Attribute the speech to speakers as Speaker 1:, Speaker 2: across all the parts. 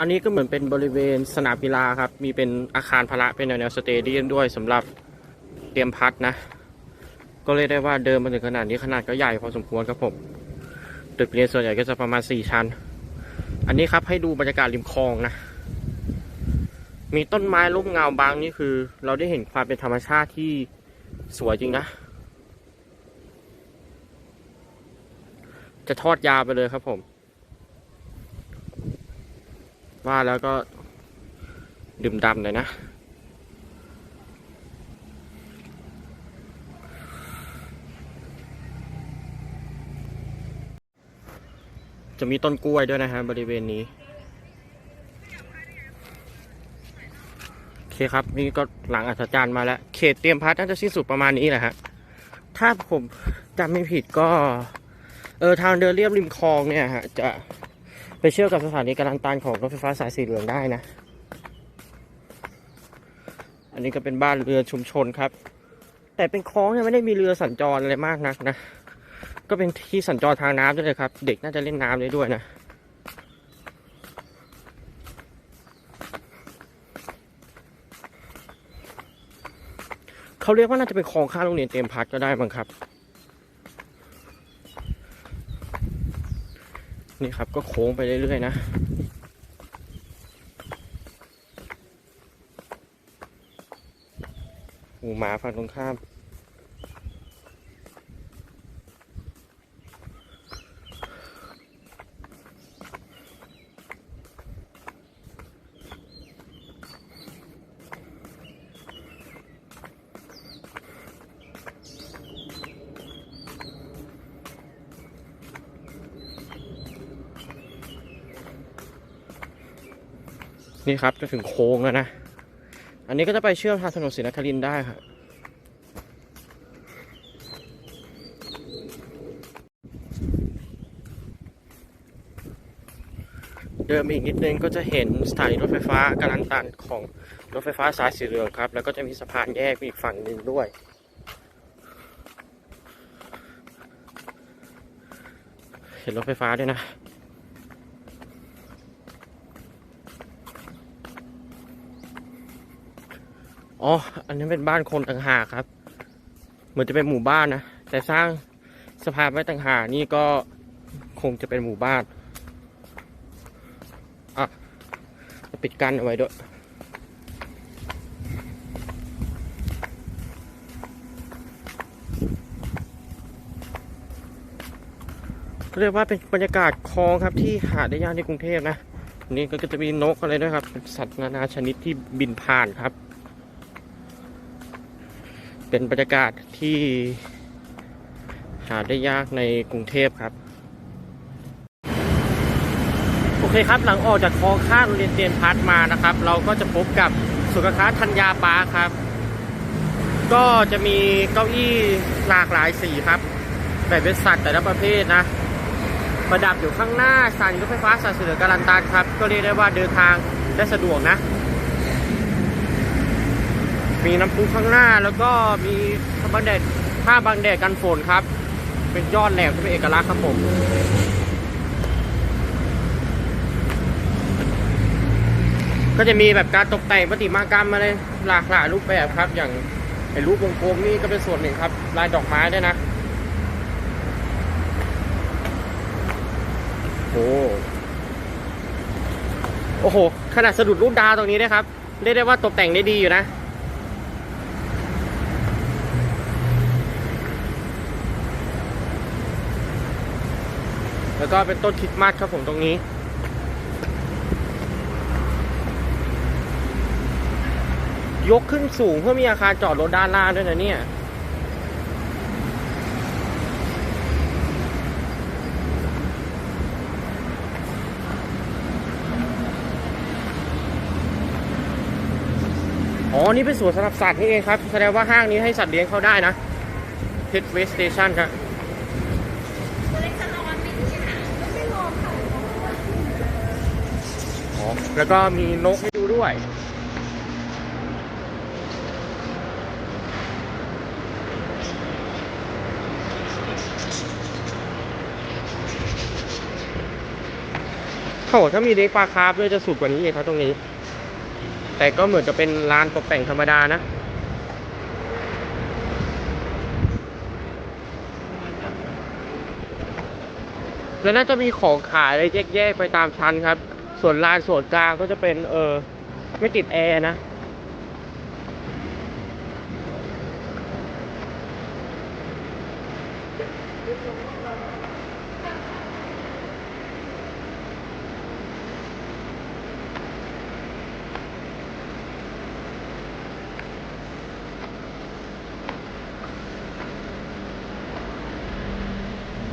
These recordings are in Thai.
Speaker 1: อันนี้ก็เหมือนเป็นบริเวณสนามกีฬาครับ มีเป็นอาคารพละเป็นแนวสเตเดียมด้วยสำหรับเตรียมพัดนะ ก็เลยกได้ว่าเดินมาถึงขนาดนี้ขนาดก็ใหญ่พอสมควรครับผม ตึกเรียนส่วนใหญ่ก็จะประมาณ 4 ชั้น อันนี้ครับให้ดูบรรยากาศริมคลองนะ มีต้นไม้ร่มเงาบางนี่คือ เราได้เห็นความเป็นธรรมชาติที่สวยจริงนะ จะทอดยาวไปเลยครับผม ว่าแล้วก็ดื่มดำเลยนะ จะมีต้นกล้วยด้วยนะฮะบริเวณนี้ โอเคครับ นี่ก็หลังอัศจรรย์มาแล้ว เขตเตรียมพัดน่าจะสิ้นสุดประมาณนี้แหละฮะ ถ้าผมจำไม่ผิดก็ เออทางเดินเรียบริมคลองเนี่ยฮะ จะ ไปเชื่อมกับสถานีกำลังตันของรถไฟฟ้าสายสีเหลืองได้นะ อันนี้ก็เป็นบ้านเรือชุมชนครับ แต่เป็นคลองเนี่ยไม่ได้มีเรือสัญจรอะไรมากนักนะ ก็เป็นที่สัญจรทางน้ำด้วยเลยครับ เด็กน่าจะเล่นน้ำได้ด้วยนะ เขาเรียกว่าน่าจะเป็นคลองข้างโรงเรียนเตรียมพัดก็ได้มั้งครับ นี่ครับก็โค้งไปเรื่อยๆนะหมูหมาฝั่งตรงข้าม นี่ครับจะถึงโค้งแล้วนะ อันนี้ก็จะไปเชื่อมทางถนนศรีนครินได้ครับเดินมอีกนิดนึงก็จะเห็นสถานีรถไฟฟ้ากำลังตันของรถไฟฟ้าสายสีเหลืองครับ แล้วก็จะมีสะพานแยกอีกฝั่งหนึ่งด้วย เห็นรถไฟฟ้าด้วยนะ อ๋อ อันนี้เป็นบ้านคนต่างหากครับ เหมือนจะเป็นหมู่บ้านนะ แต่สร้างสะพานไว้ต่างหากนี่ก็คงจะเป็นหมู่บ้าน อะจะปิดกั้นเอาไว้ด้วยเรียกว่าเป็นบรรยากาศคลองครับที่หาได้ยากในกรุงเทพนะ นี่ก็จะมีนกอะไรด้วยครับ สัตว์นานาชนิดที่บินผ่านครับ เป็นบรรยากาศที่หาได้ยากในกรุงเทพครับ โอเคครับหลังออกจากคอข้างโรงเรียนเตรียมพัฒมานะครับ เราก็จะพบกับสุขค้าธัญญาปาร์ครับ ก็จะมีเก้าอี้หลากหลายสีครับ แบบเป็นสัตว์แต่ละประเภทนะ ประดับอยู่ข้างหน้าสถานีรถไฟฟ้าสายสีเหลือการันตันครับ ก็เรียกได้ว่าเดินทางได้สะดวกนะ มีน้ำพุข้างหน้าแล้วก็มีผ้าบังแดดผ้าบังแดดกันฝนครับ เป็นยอดแหลมที่เป็นเอกลักษณ์ครับผมก็จะมีแบบการตกแต่งประติมากรรมอะไรหลากหลายรูปแบบครับ อย่างไอ้รูปวงกลมนี่ก็เป็นส่วนหนึ่งครับ ลายดอกไม้ด้วยนะโอ้โอ้โห ขนาดสะดุดรูปดาวตรงนี้นะครับ เรียกได้ว่าตกแต่งได้ดีอยู่นะ แล้วก็เป็นต้นคริดมาสครับผมตรงนี้ ยกขึ้นสูงเพื่อมีอาคารจอดรถด้านล่างด้วยนะเนี่ยอ๋อ นี่เป็นสวนสำหรับสัตว์นี่เองครับ แสดงว่าห้างนี้ให้สัตว์เลี้ยงเข้าได้นะ Pet Waste Station ครับ
Speaker 2: ตัวเล็กจะนอนไม่ดีค่ะไม่นอนค่ะ
Speaker 1: อ๋อ แล้วก็มีนกให้ดูด้วยโถถ้ามีเด็กปลาคาร์ฟด้วยจะสุดกว่านี้อีกครับตรงนี้ แต่ก็เหมือนจะเป็นร้านตกแต่งธรรมดานะแล้วน่าจะมีของขายอะไรแยกๆไปตามชั้นครับ ส่วนลานส่วนกลางก็จะเป็น เออ ไม่ติดแอร์นะ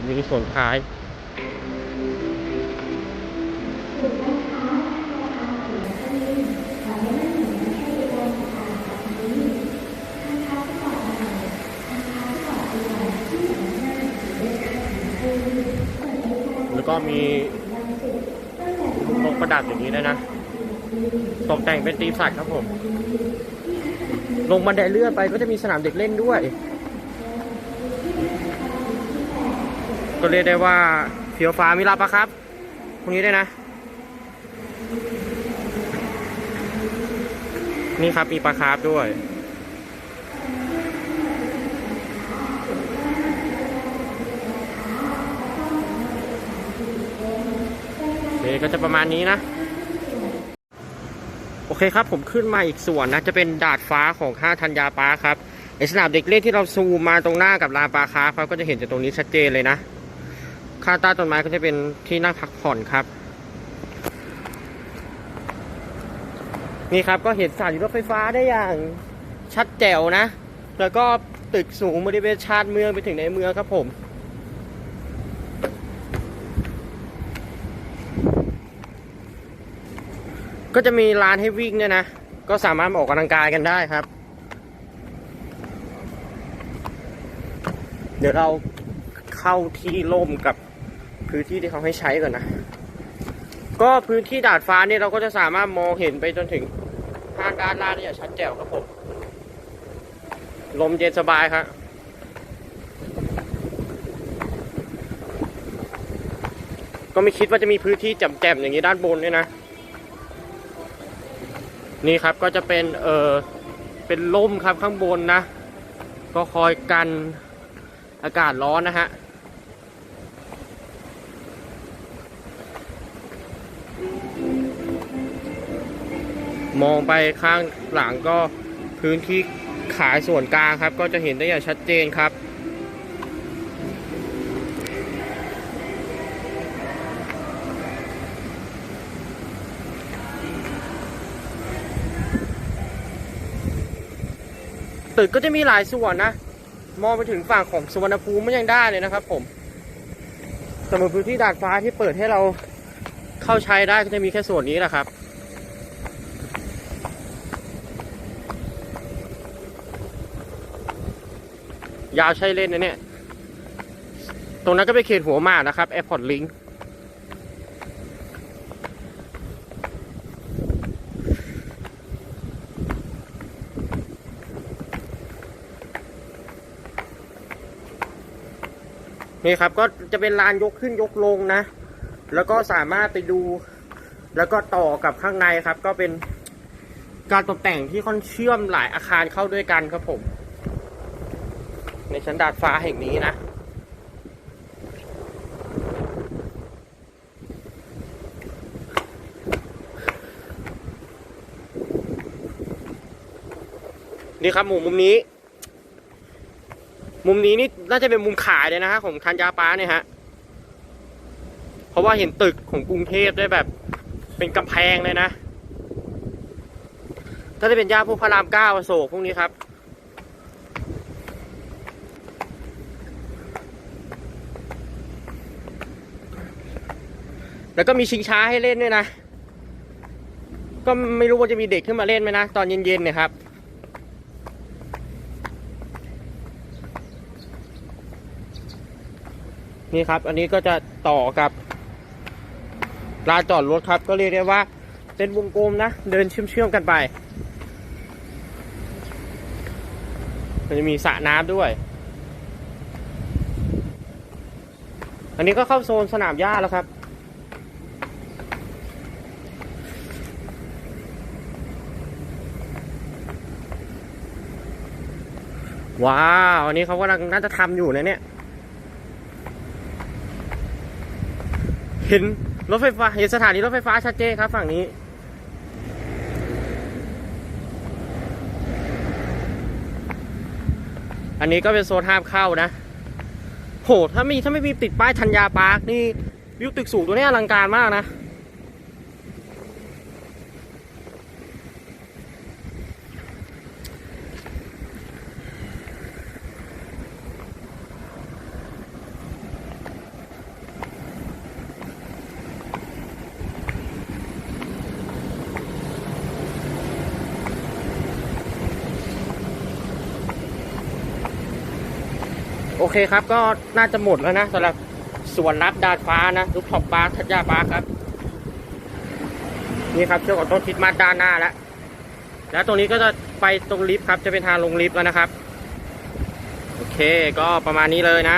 Speaker 1: มีส่วนขาย แล้วก็มีนกประดับอย่างนี้ด้วยนะ ตกแต่งเป็นตีมสัตว์ครับผม ลงบันไดเลื่อนไปก็จะมีสนามเด็กเล่นด้วย ก็เรียกได้ว่าเฟียวฟ้ามีรับปะครับตรงนี้ด้วยนะ นี่ครับมีปลาคาร์ฟด้วย เคก็จะประมาณนี้นะ โอเคครับผมขึ้นมาอีกส่วนนะ จะเป็นดาดฟ้าของห้าธัญญาปาร์คครับไอสนามเด็กเล่นที่เราซูมมาตรงหน้ากับลานปลาคาครับก็จะเห็นจากตรงนี้ชัดเจนเลยนะข้างใต้ต้นไม้ก็จะเป็นที่นั่งพักผ่อนครับ นี่ครับก็เห็นสถานีรถไฟฟ้าได้อย่างชัดแจ๋วนะ แล้วก็ตึกสูงบริเวณชานเมืองไปถึงในเมืองครับผม ก็จะมีร้านให้วิ่งเนี่ยนะ ก็สามารถออกกำลังกายกันได้ครับ เดี๋ยวเราเข้าที่ร่มกับพื้นที่ที่เขาให้ใช้ก่อนนะ ก็พื้นที่ดาดฟ้าเนี่ยเราก็จะสามารถมองเห็นไปจนถึงทางด้านล่างได้อย่างชัดแจ๋วครับผม ลมเย็นสบายครับก็ไม่คิดว่าจะมีพื้นที่แจ่มๆอย่างนี้ด้านบนเนี่ยนะ นี่ครับก็จะเป็นเออเป็นร่มครับข้างบนนะ ก็คอยกันอากาศร้อนนะฮะมองไปข้างหลังก็พื้นที่ขายส่วนกลางครับ ก็จะเห็นได้อย่างชัดเจนครับ ตึกก็จะมีหลายส่วนนะ มองไปถึงฝั่งของสุวรรณภูมิมันยังได้เลยนะครับ ผมสำหรับพื้นที่ดาดฟ้าที่เปิดให้เราเข้าใช้ได้ก็จะมีแค่ส่วนนี้แหละครับยาวใช้เล่นนะเนี่ย ตรงนั้นก็เป็นเขตหัวหมากนะครับ Airport Link นี่ครับก็จะเป็นลานยกขึ้นยกลงนะ แล้วก็สามารถไปดู แล้วก็ต่อกับข้างในครับ ก็เป็นการตกแต่งที่ค่อนเชื่อมหลายอาคารเข้าด้วยกันครับผม ในชั้นดาดฟ้าแห่งนี้นะนี่ครับมุมมุมนี้ มุมนี้นี่น่าจะเป็นมุมขายเลยนะฮะของทันยาป้าเนี่ยฮะ เพราะว่าเห็นตึกของกรุงเทพได้แบบ เป็นกำแพงเลยนะ ถ้าจะเป็นย่าพวกพระรามเก้าโศกพวกนี้ครับ แล้วก็มีชิงช้าให้เล่นด้วยนะ ก็ไม่รู้ว่าจะมีเด็กขึ้นมาเล่นไหมนะ ตอนเย็นๆเนี่ยครับ นี่ครับ อันนี้ก็จะต่อกับลานจอดรถครับ ก็เรียกได้ว่าเป็นวงกลมนะ เดินเชื่อมๆกันไป มันจะมีสระน้ำด้วย อันนี้ก็เข้าโซนสนามหญ้าแล้วครับว้าว อันนี้เขากำลังน่าจะทำอยู่นะเนี่ย เห็นรถไฟฟ้าเห็นสถานีรถไฟฟ้าชัดเจนครับฝั่งนี้ อันนี้ก็เป็นโซนห้ามเข้านะ โห ถ้ามีถ้าไม่มีติดป้ายธัญญาปาร์คนี่วิวตึกสูงตัวนี้อลังการมากนะ อเคครับก็น่าจะหมดแล้วนะสำหรับสวนรับดาดฟ้านะรูปท็อปปาร์คทัญญาปาร์คครับ นี่ครับเชื่อกของต้นคิดมาด้านหน้าแล้วแล้วตรงนี้ก็จะไปตรงลิฟต์ครับ จะเป็นทางลงลิฟต์แล้วนะครับ โอเค ก็ประมาณนี้เลยนะ